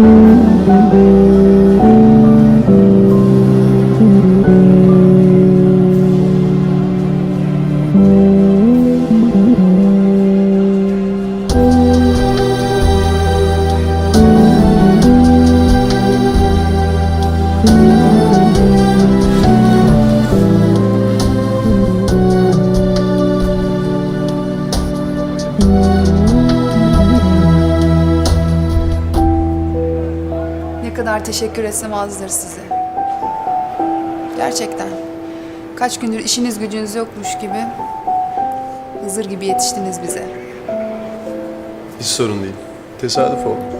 Música kadar teşekkür etsem azdır size. Gerçekten. Kaç gündür işiniz gücünüz yokmuş gibi Hızır gibi yetiştiniz bize. Hiç sorun değil. Tesadüf oldu.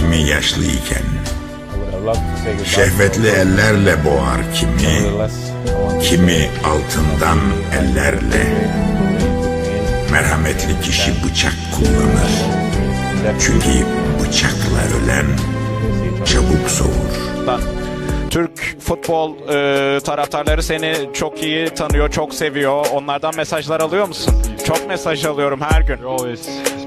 Kimi yaşlıyken. Şehvetli ellerle boğar kimi, kimi altından ellerle. Merhametli kişi bıçak kullanır. Çünkü bıçakla ölen çabuk soğur. Türk futbol e, taraftarları seni çok iyi tanıyor, çok seviyor. Onlardan mesajlar alıyor musun? Çok mesaj alıyorum her gün.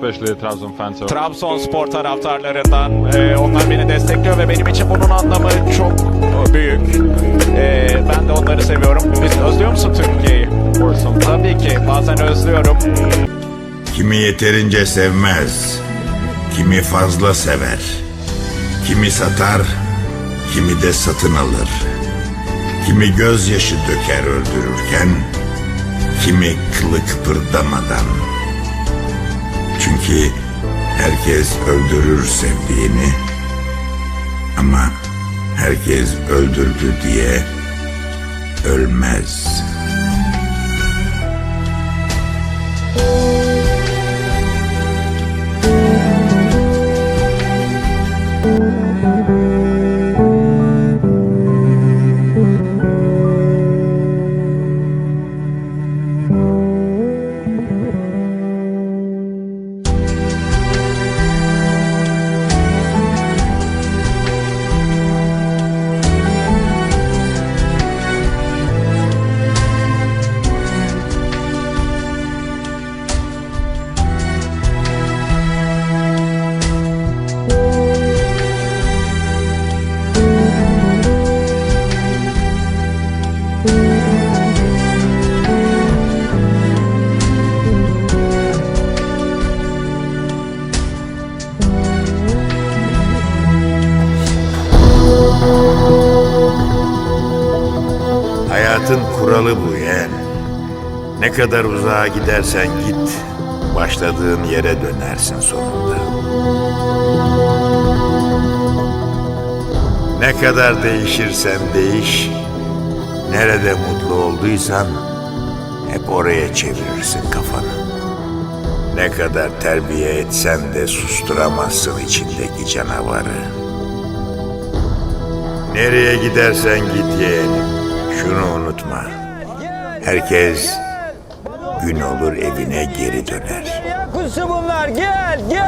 Especially Trabzon fans. Trabzonspor taraftarlarından. e, onlar beni destekliyor ve benim için bunun anlamı çok büyük. E, ben de onları seviyorum. Biz özlüyor musun Türkiye'yi? Tabii ki. Bazen özlüyorum. Kimi yeterince sevmez, kimi fazla sever. Kimi satar, kimi de satın alır. Kimi gözyaşı döker öldürürken, kimi kılı kıpırdamadan. Çünkü herkes öldürür sevdiğini. Ama herkes öldürdü diye ölmez.'' Hayatın kuralı bu yeğen. Ne kadar uzağa gidersen git, başladığın yere dönersin sonunda. Ne kadar değişirsen değiş, nerede mutlu olduysan hep oraya çevirirsin kafanı. Ne kadar terbiye etsen de susturamazsın içindeki canavarı. Nereye gidersen git yeğenim, şunu unutma. Herkes gün olur evine geri döner. Kuzu bunlar gel gel.